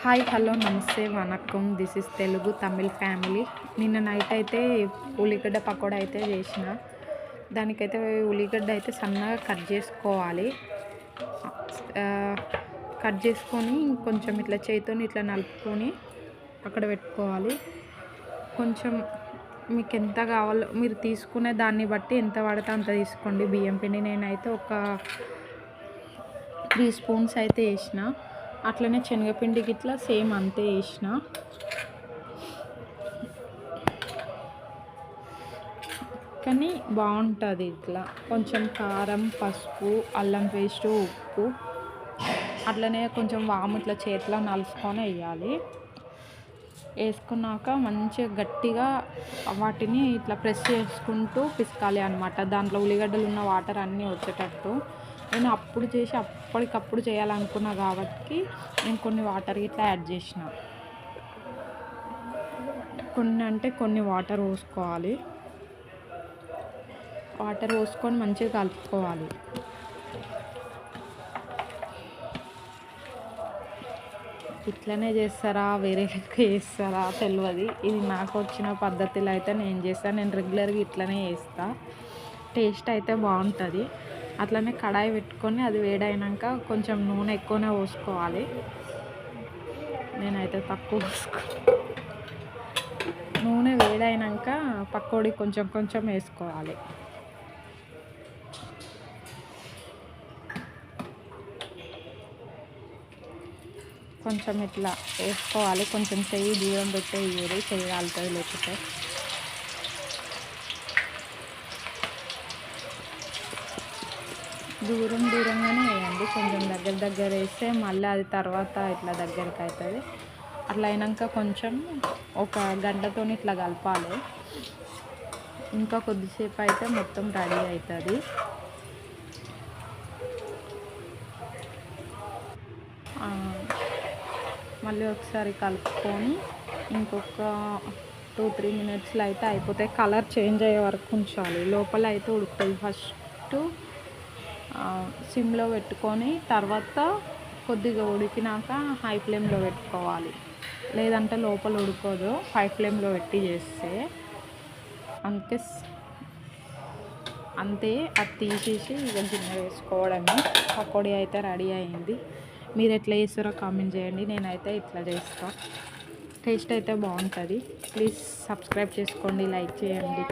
Hi hello namaste vanakkam. This is Telugu Tamil family. నిన్న night అయితే ఉల్లిగడ్డ పకోడా అయితే చేసిన. దానికైతే ఉల్లిగడ్డ అయితే సన్నగా కట్ చేసుకోవాలి. కట్ చేసుకొని కొంచెం ఇట్లా చేతితో ఇట్లా నలుపుకొని అక్కడ పెట్టుకోవాలి. కొంచెం మీకు ఎంత కావాలో మీరు తీసుకునే దాన్ని బట్టి ఎంత పడితే అంత తీసుకోండి. బియ్యం పిండి నేనైతే ఒక త్రీ స్పూన్స్ అయితే వేసిన. అట్లనే శనగపిండికి ఇట్లా సేమ్ అంతే వేసిన కానీ బాగుంటుంది ఇట్లా. కొంచెం కారం పసుపు అల్లం పేస్టు ఉప్పు. అట్లనే కొంచెం వాము ఇట్లా చేతిలో నలుసుకొని వేయాలి. వేసుకున్నాక మంచిగా గట్టిగా వాటిని ఇట్లా ప్రెస్ చేసుకుంటూ పిసకాలి అనమాట దాంట్లో ఉల్లిగడ్డలు ఉన్న వాటర్ అన్నీ వచ్చేటట్టు. నేను అప్పుడు చేసి అప్పటికప్పుడు చేయాలనుకున్నా కాబట్టి నేను కొన్ని వాటర్ ఇట్లా యాడ్ చేసిన. కొన్ని అంటే కొన్ని వాటర్ పోసుకోవాలి. వాటర్ పోసుకొని మంచిగా కలుపుకోవాలి. ఇట్లనే చేస్తారా? వేరే చేస్తారా? తెలియదు ఇది నాకు వచ్చిన పద్ధతిలో అయితే నేను చేస్తాను నేను రెగ్యులర్గా ఇట్లనే చేస్తా. టేస్ట్ అయితే బాగుంటుంది. అట్లనే కడాయి పెట్టుకొని అది వేడైనాక కొంచెం నూనె ఎక్కువనే పోసుకోవాలి. నేనైతే తక్కువ పోసుకో. నూనె వేడైనాక పకోడీ కొంచెం కొంచెం వేసుకోవాలి. కొంచెం ఇట్లా వేసుకోవాలి. కొంచెం చెయ్యి దూరం పెట్టే ఇయ్యరు చెయ్యి కాలుతుంది లేకపోతే. దూరం దూరంగానే వేయండి. కొంచెం దగ్గర దగ్గర వేస్తే మళ్ళీ అది తర్వాత ఇట్లా దగ్గరికి అవుతుంది. అట్లా అయినాక కొంచెం ఒక గంటతో ఇట్లా కలపాలి. ఇంకా కొద్దిసేపు అయితే మొత్తం రెడీ అవుతుంది. మళ్ళీ ఒకసారి కలుపుకొని ఇంకొక టూ త్రీ మినిట్స్లో అయితే అయిపోతే కలర్ చేంజ్ అయ్యే వరకు ఉంచాలి. లోపల అయితే ఉడుకుతుంది. ఫస్ట్ సిమ్లో పెట్టుకొని తర్వాత కొద్దిగా ఉడికినాక హై ఫ్లేమ్లో పెట్టుకోవాలి. లేదంటే లోపల ఉడుకోదు. హై ఫ్లేమ్లో పెట్టి చేస్తే అంతే అంతే అది తీసేసి ఇక గిన్నె వేసుకోవడమే. పకోడీ అయితే రెడీ అయింది. మీరు ఎట్లా చేస్తారో కామెంట్ చేయండి. నేనైతే ఇట్లా చేస్తాను టేస్ట్ అయితే బాగుంటుంది. ప్లీజ్ సబ్స్క్రైబ్ చేసుకోండి లైక్ చేయండి.